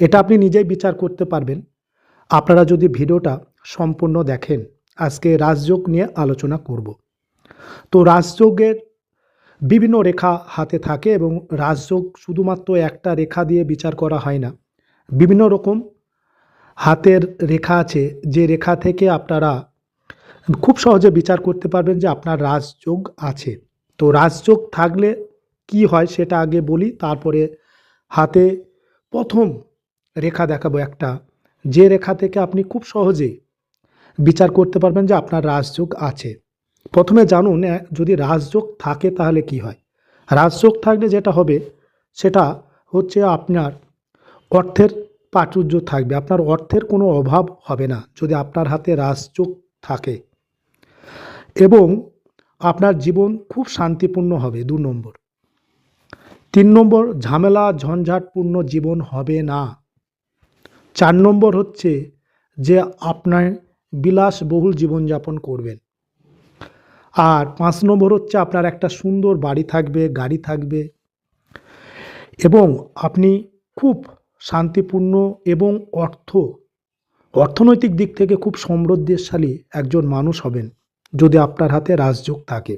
এটা আপনি নিজেই বিচার করতে পারবেন। আপনারা যদি ভিডিওটা সম্পূর্ণ দেখেন, আজকে রাজযোগ নিয়ে আলোচনা করব। তো রাজযোগের বিভিন্ন রেখা হাতে থাকে এবং রাজযোগ শুধুমাত্র একটা রেখা দিয়ে বিচার করা হয় না। বিভিন্ন রকম হাতের রেখা আছে, যে রেখা থেকে আপনারা খুব সহজে বিচার করতে পারবেন যে আপনার রাজযোগ আছে। তো রাজযোগ থাকলে কি হয় সেটা আগে বলি, তারপরে হাতে প্রথম রেখা দেখাবো একটা। যে রেখা থেকে আপনি খুব সহজে বিচার করতে পারবেন যে আপনার রাজযোগ আছে। প্রথমে জানুন যদি রাজযোগ থাকে তাহলে কি হয়? রাজযোগ থাকলে যেটা হবে, সেটা হচ্ছে আপনার অর্থের প্রাচুর্য থাকবে। আপনার অর্থের কোনো অভাব হবে না যদি আপনার হাতে রাজযোগ থাকে। এবং আপনার জীবন খুব শান্তিপূর্ণ হবে, দু নম্বর। তিন নম্বর, ঝামেলা, ঝঞ্ঝাটপূর্ণ জীবন হবে না। চার নম্বর হচ্ছে যে আপনার বিলাসবহুল জীবনযাপন করবেন। আর পাঁচ নম্বর হচ্ছে আপনার একটা সুন্দর বাড়ি থাকবে, গাড়ি থাকবে এবং আপনি খুব শান্তিপূর্ণ এবং অর্থ, অর্থনৈতিক দিক থেকে খুব সমৃদ্ধিশালী একজন মানুষ হবেন যদি আপনার হাতে রাজযোগ থাকে।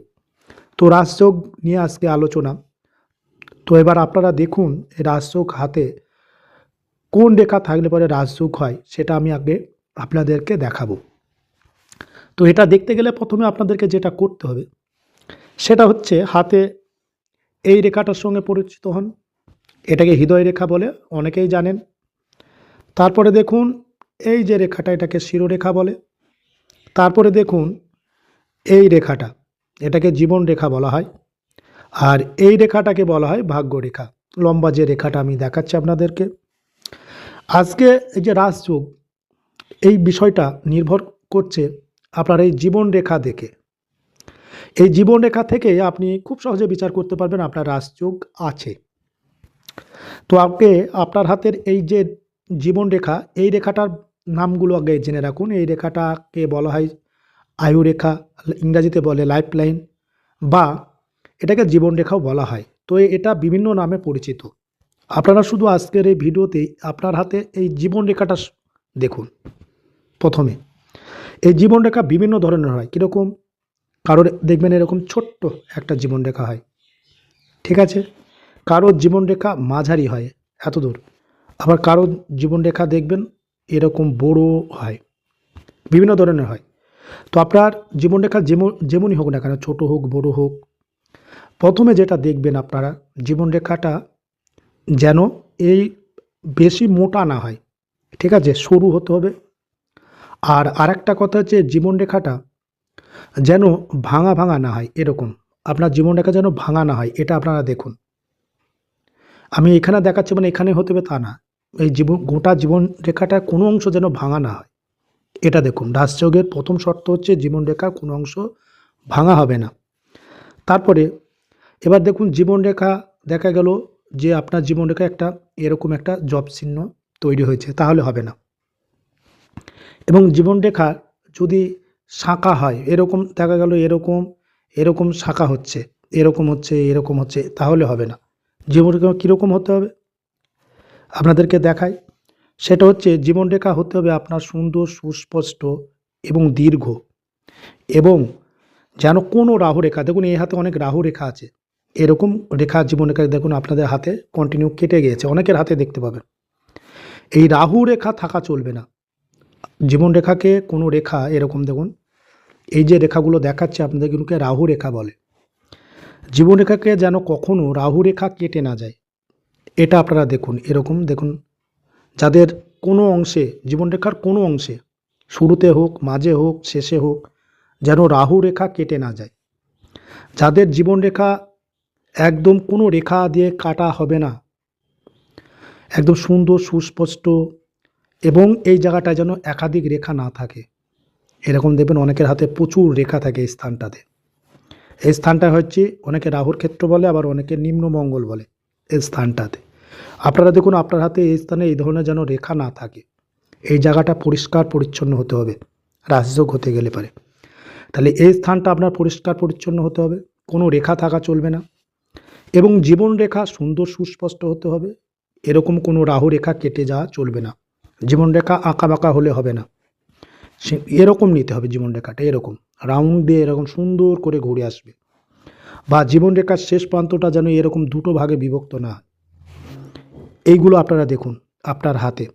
তো রাজযোগ নিয়ে আজকে আলোচনা। তো এবার আপনারা দেখুন, এই রাজযোগ হাতে কোন রেখা থাকলে পরে রাজযোগ হয় সেটা আমি আগে আপনাদেরকে দেখাবো। তো এটা দেখতে গেলে প্রথমে আপনাদেরকে যেটা করতে হবে, সেটা হচ্ছে হাতে এই রেখাটার সঙ্গে পরিচিত হন। এটাকে হৃদয় রেখা বলে অনেকেই জানেন। তারপরে দেখুন এই যে রেখাটা এটাকে শিরোরেখা বলে। তারপরে দেখুন এই রেখাটা এটাকে জীবন রেখা বলা হয়। আর এই রেখাটাকে বলা হয় ভাগ্য রেখা। লম্বা যে রেখাটা আমি দেখাচ্ছি আপনাদেরকে আজকে এই যে রাজযোগ, এই বিষয়টা নির্ভর করছে আপনার এই জীবন রেখা দেখে। এই জীবন রেখা থেকে আপনি খুব সহজে বিচার করতে পারবেন আপনার রাজযোগ আছে। তো আগে আপনার হাতের এই যে জীবন রেখা এই রেখাটার নামগুলো আগে জেনে রাখুন। এই রেখাটাকে বলা হয় আয়ু রেখা ইংরাজিতে বলে লাইফ লাইন বা এটাকে জীবন রেখাও বলা হয়। তো এটা বিভিন্ন নামে পরিচিত। আপনারা শুধু আজকের এই ভিডিওতে আপনার হাতে এই জীবন রেখাটা দেখুন। প্রথমে, এই জীবন রেখা বিভিন্ন ধরনের হয়। কীরকম? কারোর দেখবেন এরকম ছোট্ট একটা জীবন রেখা হয়। ঠিক আছে? কারোর জীবন রেখা মাঝারি হয় এত দূর আবার কারোর জীবন রেখা দেখবেন এরকম বড় হয়। বিভিন্ন ধরনের হয়। তো আপনার জীবনরেখা যেমন, যেমনই হোক না কেন, ছোটো হোক, বড় হোক, প্রথমে যেটা দেখবেন আপনারা জীবনরেখাটা যেন এই বেশি মোটা না হয়। ঠিক আছে? সরু হতে হবে। আর আরেকটা কথা হচ্ছে জীবনরেখাটা যেন ভাঙা ভাঙা না হয়, এরকম। আপনার জীবনরেখা যেন ভাঙা না হয়, এটা আপনারা দেখুন। আমি এখানে দেখাচ্ছি মানে এখানে হতে হবে তা না। এই জীবন, গোটা জীবন রেখাটা কোনো অংশ যেন ভাঙা না হয়, এটা দেখুন। রাজযোগের প্রথম শর্ত হচ্ছে জীবনরেখার কোনো অংশ ভাঙা হবে না। তারপরে এবার দেখুন জীবনরেখা দেখা গেল যে আপনার জীবনরেখা একটা এরকম একটা জব চিহ্ন তৈরি হয়েছে, তাহলে হবে না। এবং জীবনরেখা যদি শাখা হয়, এরকম দেখা গেল এরকম এরকম শাখা হচ্ছে, এরকম হচ্ছে এরকম হচ্ছে, তাহলে হবে না। জীবনরেখা কীরকম হতে হবে? আপনাদেরকে দেখাই, সেটা হচ্ছে জীবনরেখা হতে হবে আপনার সুন্দর, সুস্পষ্ট এবং দীর্ঘ। এবং যেন কোনো রাহু রেখা দেখুন এই হাতে অনেক রাহু রেখা আছে এরকম রেখা জীবনরেখা দেখুন আপনাদের হাতে কন্টিনিউ কেটে গিয়েছে। অনেকের হাতে দেখতে পাবেন। এই রাহু রেখা থাকা চলবে না। জীবনরেখাকে কোনো রেখা এরকম দেখুন, এই যে রেখাগুলো দেখাচ্ছে আপনাদের এগুলোকে রাহু রেখা বলে। জীবনরেখাকে যেন কখনো রাহু রেখা কেটে না যায়। এটা আপনারা দেখুন, এরকম দেখুন, যাদের কোনো অংশে, জীবনরেখার কোনো অংশে, শুরুতে হোক, মাঝে হোক, শেষে হোক, যেন রাহু রেখা কেটে না যায়। যাদের জীবনরেখা একদম কোনো রেখা দিয়ে কাটা হবে না। একদম সুন্দর, সুস্পষ্ট এবং এই জায়গাটা যেন একাধিক রেখা না থাকে। এরকম দেখবেন অনেকের হাতে প্রচুর রেখা থাকে এই স্থানটাতে। এই স্থানটা হচ্ছে অনেকে রাহুর ক্ষেত্র বলে, আবার অনেকে নিম্নমঙ্গল বলে এই স্থানটাতে। আপনারা দেখুন, আপনার হাতে এই স্থানে এই ধরনের যেন রেখা না থাকে। এই জায়গাটা পরিষ্কার পরিচ্ছন্ন হতে হবে। রাজযোগ হতে গেলে পারে। তাহলে এই স্থানটা আপনার পরিষ্কার পরিচ্ছন্ন হতে হবে। কোনো রেখা থাকা চলবে না। এবং জীবন রেখা সুন্দর সুস্পষ্ট হতে হবে। এরকম কোনো রাহু রেখা কেটে যাওয়া চলবে না। জীবনরেখা আঁকা বাঁকা হলে হবে না। সে এরকম নিতে হবে জীবনরেখাটা এরকম। রাউন্ড দিয়ে এরকম সুন্দর করে ঘুরে আসবে। বা জীবনরেখার শেষ প্রান্তটা যেন এরকম দুটো ভাগে বিভক্ত না এইগুলো আপনারা দেখুন আপনার হাতে।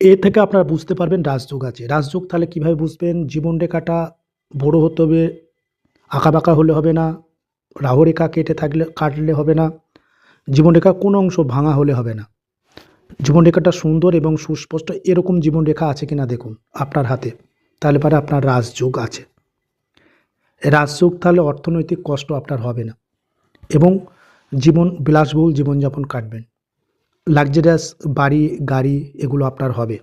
এ থেকে আপনারা বুঝতে পারবেন রাজযোগ আছে। রাজযোগ তাহলে কীভাবে বুঝবেন? জীবনরেখাটা বড় হতে হবে আঁকা বাঁকা হলে হবে না রাহু রেখা কেটে থাকলে কাটলে হবে না। জীবনরেখা কোনো অংশ ভাঙা হলে হবে না। জীবনরেখাটা সুন্দর এবং সুস্পষ্ট এরকম জীবনরেখা আছে কিনা দেখুন আপনার হাতে। তাহলে পরে আপনার রাজযোগ আছে। রাজযোগ তাহলে অর্থনৈতিক কষ্ট আপনার হবে না। এবং জীবন বিলাসবহুল জীবনযাপন কাটবেন। লাক্সারিয়াস বাড়ি, গাড়ি এগুলো আপনার হবে।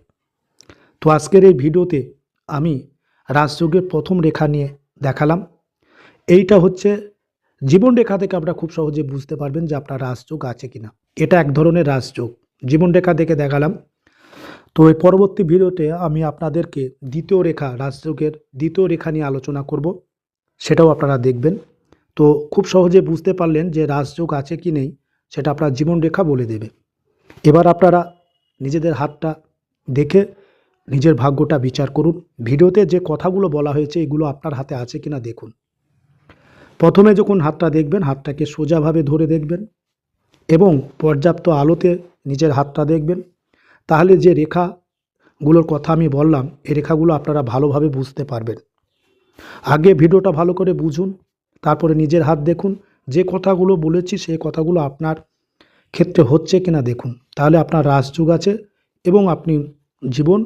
তো আজকের এই ভিডিওতে আমি রাজযোগের প্রথম রেখা নিয়ে দেখালাম। এইটা হচ্ছে জীবন রেখা থেকে আপনারা খুব সহজে বুঝতে পারবেন যে আপনার রাজযোগ আছে কিনা। এটা এক ধরনের রাজযোগ। জীবন রেখা দেখে দেখালাম। তো এই পরবর্তী ভিডিওতে আমি আপনাদেরকে দ্বিতীয় রেখা রাজযোগের দ্বিতীয় রেখা নিয়ে আলোচনা করব, সেটাও আপনারা দেখবেন। তো খুব সহজে বুঝতে পারলেন যে রাজযোগ আছে কি নেই, সেটা আপনার জীবন রেখা বলে দেবে। এবার আপনারা নিজেদের হাতটা দেখে নিজের ভাগ্যটা বিচার করুন। ভিডিওতে যে কথাগুলো বলা হয়েছে, এগুলো আপনার হাতে আছে কিনা দেখুন। প্রথমে যখন হাতটা দেখবেন, হাতটাকে সোজাভাবে ধরে দেখবেন এবং পর্যাপ্ত আলোতে নিজের হাতটা দেখবেন। তাহলে যে রেখাগুলোর কথা আমি বললাম এই রেখাগুলো আপনারা ভালোভাবে বুঝতে পারবেন। আগে ভিডিওটা ভালো করে বুঝুন, তারপরে নিজের হাত দেখুন, যে কথাগুলো বলেছি সেই কথাগুলো আপনার ক্ষেত্রে হচ্ছে কিনা দেখুন। তাহলে আপনার রাজযোগ আছে এবং আপনি জীবন,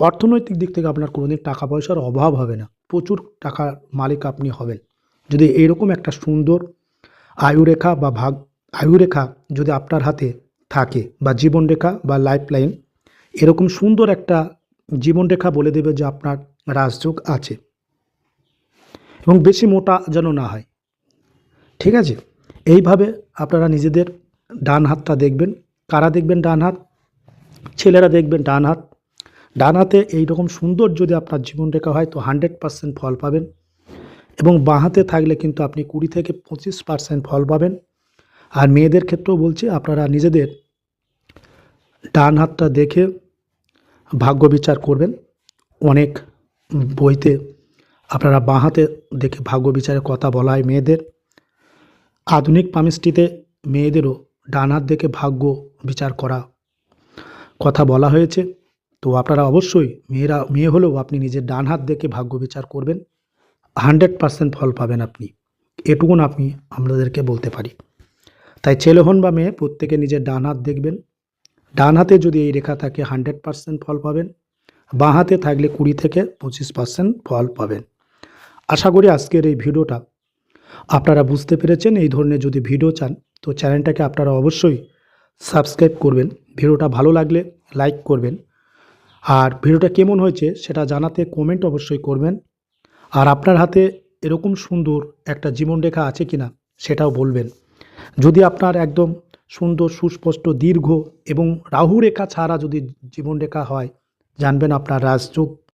অর্থনৈতিক দিক থেকে আপনার কোনোদিন টাকা পয়সার অভাব হবে না। প্রচুর টাকার মালিক আপনি হবেন। যদি এইরকম একটা সুন্দর আয়ুরেখা বা ভাগ, আয়ুরেখা যদি আপনার হাতে থাকে বা জীবনরেখা বা লাইফ লাইন এরকম সুন্দর একটা জীবনরেখা বলে দেবে যে আপনার রাজযোগ আছে। এবং বেশি মোটা যেন না হয়। ঠিক আছে? এইভাবে আপনারা নিজেদের ডান হাতটা দেখবেন। কারা দেখবেন ডান হাত? ছেলেরা দেখবেন ডান হাত। ডান হাতে এইরকম সুন্দর যদি আপনার জীবনরেখা হয় তো হান্ড্রেড পার্সেন্ট ফল পাবেন। এবং বাঁ হাতে থাকলে কিন্তু আপনি কুড়ি থেকে পঁচিশ পার্সেন্ট ফল পাবেন। আর মেয়েদের ক্ষেত্রেও বলছি, আপনারা নিজেদের ডান হাতটা দেখে ভাগ্য বিচার করবেন। অনেক বইতে আপনারা বাঁ হাতে দেখে ভাগ্য বিচারের কথা বলা হয় মেয়েদের। আধুনিক পামিস্ট্রিতে মেয়েদেরও ডান হাত দেখে ভাগ্য বিচার করা কথা বলা হয়েছে। তো আপনারা অবশ্যই মেয়েরা, মেয়ে হলেও আপনি নিজের ডান হাত দেখে ভাগ্য বিচার করবেন। হান্ড্রেড পার্সেন্ট ফল পাবেন আপনি। এটুকুন আপনি আমাদেরকে বলতে পারি। তাই ছেলে হন বা মেয়ে, প্রত্যেকে নিজের ডান হাত দেখবেন। ডান হাতে যদি এই রেখা থাকে, হান্ড্রেড পার্সেন্ট ফল পাবেন। বাঁ হাতে থাকলে কুড়ি থেকে পঁচিশ পার্সেন্ট ফল পাবেন। আশা করি আজকের এই ভিডিওটা আপনারা বুঝতে পেরেছেন। এই ধরনের যদি ভিডিও চান, তো চ্যানেলটাকে আপনারা অবশ্যই সাবস্ক্রাইব করবেন। ভিডিওটা ভালো লাগলে লাইক করবেন। আর ভিডিওটা কেমন হয়েছে সেটা জানাতে কমেন্ট অবশ্যই করবেন। আর আপনার হাতে এরকম সুন্দর একটা জীবনরেখা আছে কিনা সেটাও বলবেন। যদি আপনার একদম সুন্দর, সুস্পষ্ট, দীর্ঘ এবং রাহু রেখা ছাড়া যদি জীবনরেখা হয়, জানবেন আপনার রাজযোগ